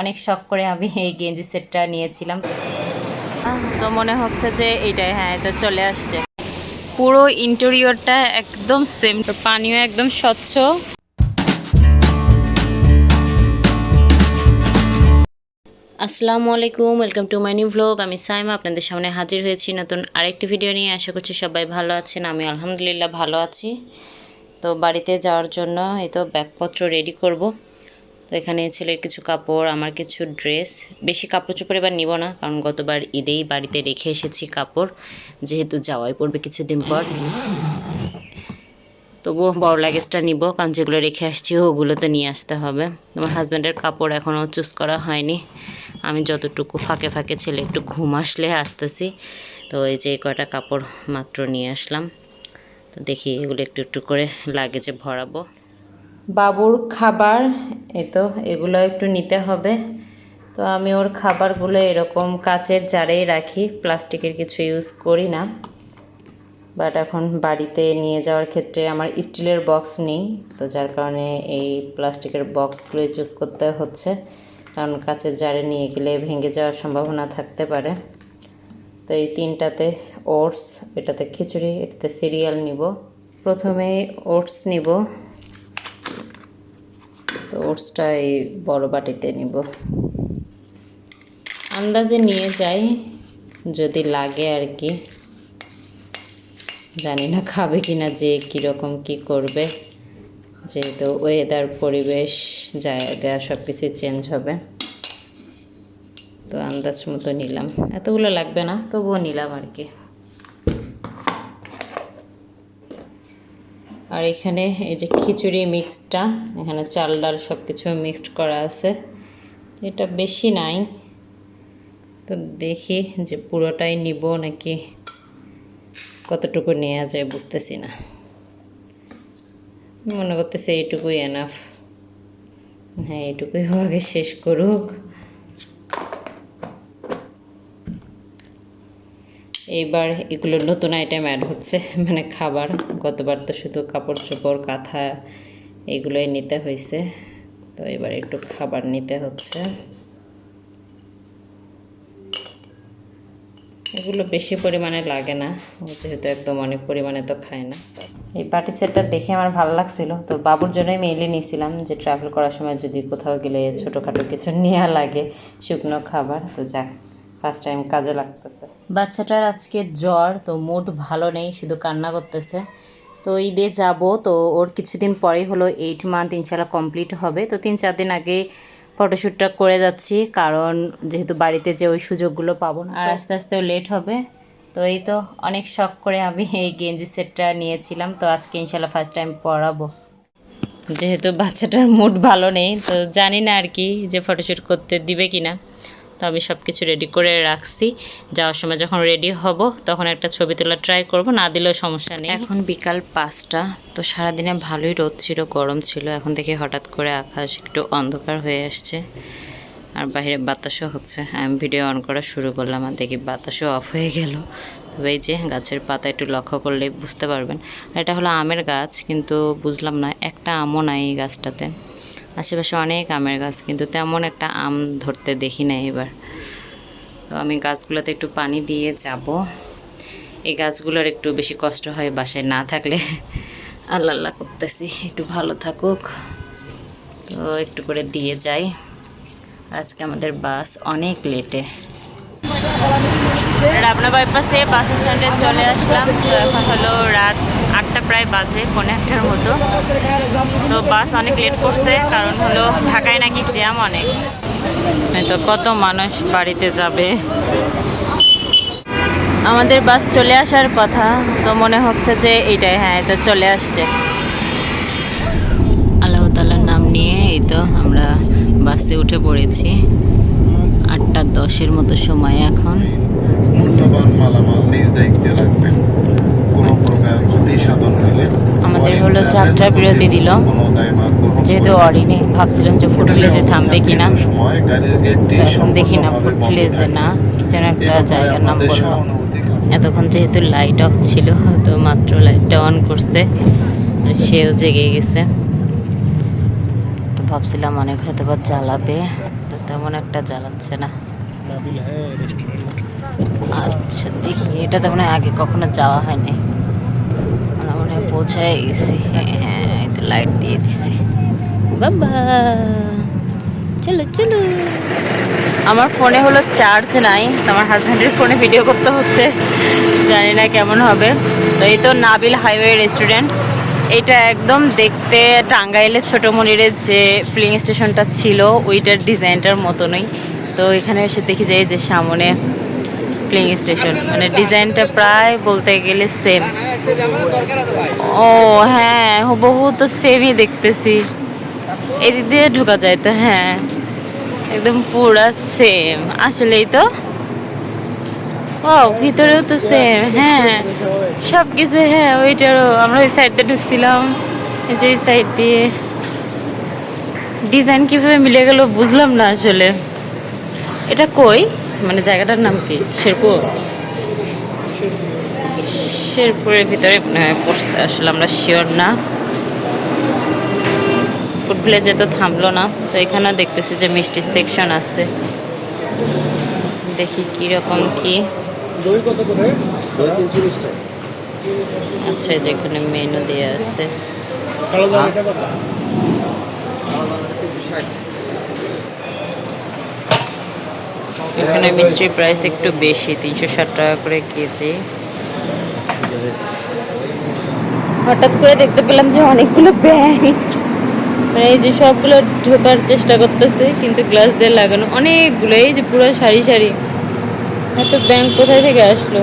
অনেক শখ করে আমি এই গেঞ্জি সেটটা নিয়েছিলাম। তো মনে হচ্ছে যে এইটাই হ্যাঁ এটা চলে আসছে। পুরো ইন্টেরিয়রটা একদম সেম তো পানিও একদম স্বচ্ছ। আসসালামু আলাইকুম welcome to my new vlog আমি সাইমা, আপনাদের সামনে হাজির হয়েছি নতুন আরেকটি ভিডিও নিয়ে। আশা করছি সবাই ভালো আছেন আমি আলহামদুলিল্লাহ ভালো আছি। তো বাড়িতে যাওয়ার জন্য এই তো ব্যাগপত্র রেডি করব। তো এখানে ছেলের কিছু কাপড়, আমার কিছু ড্রেস বেশি কাপড় চোপড় এবার নিব না, কারণ গতবার ঈদেই বাড়িতে রেখে এসেছি কাপড়। যেহেতু যাওয়াই পড়বে কিছুদিন পর। তবুও বড় লাগেজটা নিব, কারণ যেগুলো রেখে আসছি ওগুলো তো নিয়ে আসতে হবে। আমার হাজব্যান্ডের কাপড় এখনও চুজ করা হয়নি। আমি যতটুকু ফাঁকে ফাঁকে ছেলে একটু ঘুম আসলে আসতেছি, তো এই যে কয়টা কাপড় মাত্র নিয়ে আসলাম। তো দেখি এগুলো একটু একটু করে লাগেজে ভরাবো। বাবুর খাবার এই তো, এগুলো একটু নিতে হবে। তো আমি ওর খাবারগুলো এরকম কাচের জারেই রাখি, প্লাস্টিকের কিছু ইউজ করি না। বাট এখন বাড়িতে নিয়ে যাওয়ার ক্ষেত্রে আমার স্টিলের বক্স নেই, তো যার কারণে এই প্লাস্টিকের বক্সগুলোই চুজ করতে হচ্ছে। কারণ কাচের জারে নিয়ে গেলে ভেঙে যাওয়ার সম্ভাবনা থাকতে পারে। তো এই তিনটাতে ওটস এটাতে খিচুড়ি, এটাতে সিরিয়াল নিব। প্রথমে ওটস নিব। তো ওটসটা এই বড় বাটিতে নিব। আন্দাজে নিয়ে যাই, যদি লাগে আর কি। জানি না খাবে কি না যে কীরকম কী করবে। যেহেতু ওয়েদার পরিবেশ, জায়গা সব কিছুই চেঞ্জ হবে। তো আন্দাজ মতো নিলাম। এতগুলো লাগবে না, তবুও নিলাম আর কি। আর এখানে এই যে খিচুড়ি মিক্সটা এখানে চাল ডাল সব কিছু মিক্সড করা আছে। এটা বেশি নাই। তো দেখি যে পুরোটাই নিব নাকি কতটুকু নেওয়া যায় বুঝতেছি না। মনে করতেছে এইটুকুই এনাফ হ্যাঁ এইটুকুই আগে শেষ করুক। এইবার এগুলো নতুন আইটেম অ্যাড হচ্ছে। মানে খাবার, গতবার তো শুধু কাপড় চোপড়, কাঁথা এগুলোই নিতে হয়েছে। তো এবার একটু খাবার নিতে হচ্ছে। এগুলো বেশি পরিমাণে লাগে না। যেহেতু একদম অনেক পরিমাণে তো খায় না। এই পার্টি সেটটা দেখে আমার ভালো লাগছিল। তো বাবুর জন্যই মেইলি নিয়েছিলাম যে ট্রাভেল করার সময় যদি কোথাও গেলে ছোটোখাটো কিছু নেওয়া লাগে শুকনো খাবার। তো যাক। ফার্স্ট টাইম কাজে লাগতেছে। বাচ্চাটার আজকে জ্বর তো মুড ভালো নেই শুধু কান্না করতেছে। তো ঈদে যাব তো ওর কিছুদিন পরেই হলো এইট মান্থ ইনশাল্লাহ কমপ্লিট হবে। তো তিন চার দিন আগে ফটোশ্যুটটা করে যাচ্ছি কারণ যেহেতু বাড়িতে যে ওই সুযোগগুলো পাবো না আর আস্তে আস্তেও লেট হবে। তো এই তো অনেক শখ করে আমি এই গেঞ্জি সেটটা নিয়েছিলাম তো আজকে ইনশাল্লাহ ফার্স্ট টাইম পরাবো। যেহেতু বাচ্চাটার মুড ভালো নেই তো জানি না আর কি যে ফটোশ্যুট করতে দিবে কি না আমি সব কিছু রেডি করে রাখছি। যাওয়ার সময় যখন রেডি হব, তখন একটা ছবি তোলা ট্রাই করব, না দিলেও সমস্যা নেই। এখন বিকাল পাঁচটা, তো সারাদিনে ভালোই রোদ ছিল, গরম ছিল। এখন থেকে হঠাৎ করে আকাশ একটু অন্ধকার হয়ে আসছে। আর বাইরে বাতাসও হচ্ছে। আমি ভিডিও অন করা শুরু করলাম আর দেখি বাতাসও অফ হয়ে গেল। তবে এই যে গাছের পাতা একটু লক্ষ্য করলেই বুঝতে পারবেন। এটা হলো আমের গাছ, কিন্তু বুঝলাম না, একটা আমও নাই এই গাছটাতে। আশেপাশে অনেক আমের গাছ, কিন্তু তেমন একটা আম ধরতে দেখি না এবার। তো আমি গাছগুলোতে একটু পানি দিয়ে যাব। এই গাছগুলোর একটু বেশি কষ্ট হয় বাসায় না থাকলে। আল্লাহ আল্লাহ করতেছি, একটু ভালো থাকুক। তো একটু করে দিয়ে যাই। আজকে আমাদের বাস অনেক লেটে। রাবনা বাইপাসে বাস স্ট্যান্ডে চলে আসলাম। তো এখন হলো রাত আটটা প্রায় বাজে, পৌনে আটটার মতো। তো বাস অনেক লেট করছে, কারণ হলো ঢাকায় নাকি জ্যাম অনেক। তো কত মানুষ বাড়িতে যাবে। আমাদের বাস চলে আসার কথা, তো মনে হচ্ছে যে এইটাই হ্যাঁ এটা চলে আসছে। আল্লাহ তালার নাম নিয়ে এই তো আমরা বাসে উঠে পড়েছি। আটটা দশের মতো সময় এখন। মূল্যবান মালামাল নিজ কোনো প্রকার ক্ষতি সাধন হলে আমাদের হলো যাত্রা বিরতি দিল। যেহেতু অরিনে ভাবছিলাম যে ফুড ভিলেজে থামবে কিনা। এখন দেখি না ফুড ভিলেজে না কি যেন একটা জায়গার নাম বলল। এতক্ষণ যেহেতু লাইট অফ ছিল তো মাত্র লাইটটা অন করছে সেও জেগে গেছে। তো ভাবছিলাম অনেক হয়তো বা জ্বালাবে তো তেমন একটা জ্বালাচ্ছে না। আচ্ছা দেখি এটা তেমন আগে কখনো যাওয়া হয়নি। পৌঁছায় গেছি। হ্যাঁ লাইট দিয়ে দিছে। বাবা, চলো চলো। আমার ফোনে হলো চার্জ নাই, আমার হাজব্যান্ডের ফোনে ভিডিও করতে হচ্ছে। জানি না কেমন হবে। তো এই তো নাবিল হাইওয়ে রেস্টুরেন্ট এটা একদম দেখতে টাঙ্গাইলের ছোটো মনিরের যে ফিলিং স্টেশনটা ছিল, ওইটার ডিজাইনটার মতনই। তো এখানে এসে দেখি যাই যে সামনে ফিলিং স্টেশন মানে ডিজাইনটা প্রায় বলতে গেলে সেম ও হ্যাঁ হুবহু তো সেমই দেখতেছি। এদিক দিয়ে ঢোকা যায় তো হ্যাঁ। একদম পুরা সেম আসলেই তো। ও ভিতরেও তো সেম হ্যাঁ। সব কিছু হ্যাঁ ওইটারও আমরা ওই সাইড দিয়ে ঢুকছিলাম যে সাইড দিয়ে। ডিজাইন কীভাবে মিলে গেল বুঝলাম না আসলে। এটা কই? মানে জায়গাটার নাম কি? শেরপুর? শেরপুরের ভিতরে পড়ছে আসলে আমরা শিওর না। ফুড ভিলেজে তো থামলো না তো এখানে দেখতেছি যে মিষ্টি সেকশন আছে। দেখি কীরকম কি। আচ্ছা যে এখানে মেনু দেওয়া আছে কালো দাম এটা কত এখানে মিষ্টির প্রাইস একটু বেশি তিনশো ষাট টাকা করে কেজি। হঠাৎ করে দেখতে পেলাম যে অনেকগুলো ব্যাংক মানে এই যে সবগুলো ঢোকার চেষ্টা করতেছে কিন্তু গ্লাস দিয়ে লাগানো অনেকগুলো এই যে পুরো সারি সারি। এত ব্যাংক কোথায় থেকে আসলো?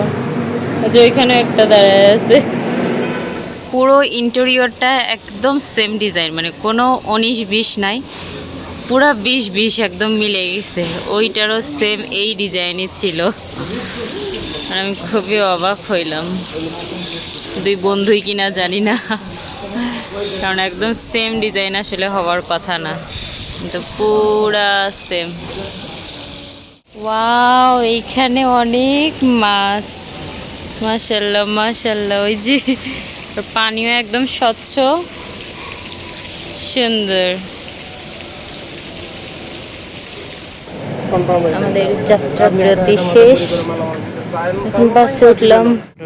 যে ওইখানে একটা দাঁড়ায় আছে। পুরো ইন্টেরিয়রটা একদম সেম ডিজাইন মানে কোনো উনিশ বিশ নাই। পুরা বিশ বিশ একদম মিলে গেছে। ওইটারও সেম এই ডিজাইনই ছিল। আর আমি খুবই অবাক হইলাম। দুই বন্ধুই কিনা জানি না। কারণ একদম সেম ডিজাইন আসলে হওয়ার কথা না। কিন্তু পুরা সেম ওয়াও এইখানে অনেক মাছ। মাশাল্লাহ মাশাল্লাহ, ওই যে পানিও একদম স্বচ্ছ। সুন্দর। আমাদের যাত্রা বিরতি শেষ। এখন বাসে উঠলাম।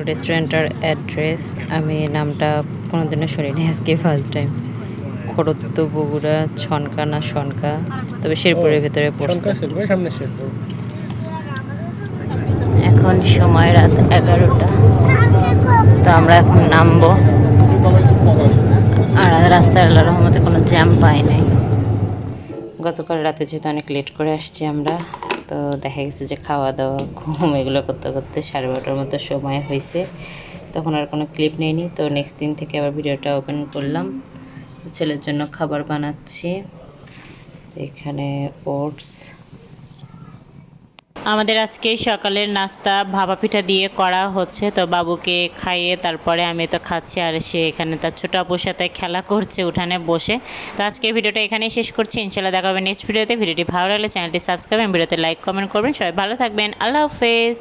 রেস্টুরেন্টের অ্যাড্রেস আমি নামটা কোনোদিনও শুনিনি আজকে ফার্স্ট টাইম খড়ত্ব বগুড়া ছনকা না সনকা তবে শেরপুরের ভেতরে পড়ছে। সন্ধ্যা শেরপুর সামনে শেরপুর। এখন সময় রাত এগারোটা। তো আমরা এখন নামবো। আর রাস্তায় আল্লাহ রহমতে কোনো জ্যাম পাই নাই। গতকাল রাতে যেহেতু অনেক লেট করে আসছি আমরা, তো দেখা গেছে যে খাওয়া দাওয়া, ঘুম এগুলো করতে করতে সাড়ে বারোটার মতো সময় হয়েছে। তখন আর কোনো ক্লিপ নেইনি, তো নেক্সট দিন থেকে আবার ভিডিওটা ওপেন করলাম। ছেলের জন্য খাবার বানাচ্ছি। এখানে ওটস আমাদের আজকে সকালের নাস্তা ভাপা পিঠা দিয়ে করা হচ্ছে। তো বাবুকে খাইয়ে তারপরে আমি তো খাচ্ছি আর সে এখানে তার ছোট আপুর সাথে খেলা করছে উঠানে বসে। তো আজকের ভিডিওটা এখানেই শেষ করছি। ইনশাল্লাহ দেখা হবে নেক্সট ভিডিওতে ভিডিওটি ভালো লাগলে চ্যানেলটি সাবস্ক্রাইব এবং ভিডিওতে লাইক কমেন্ট করবেন। সবাই ভালো থাকবেন। আল্লাহ হাফেজ।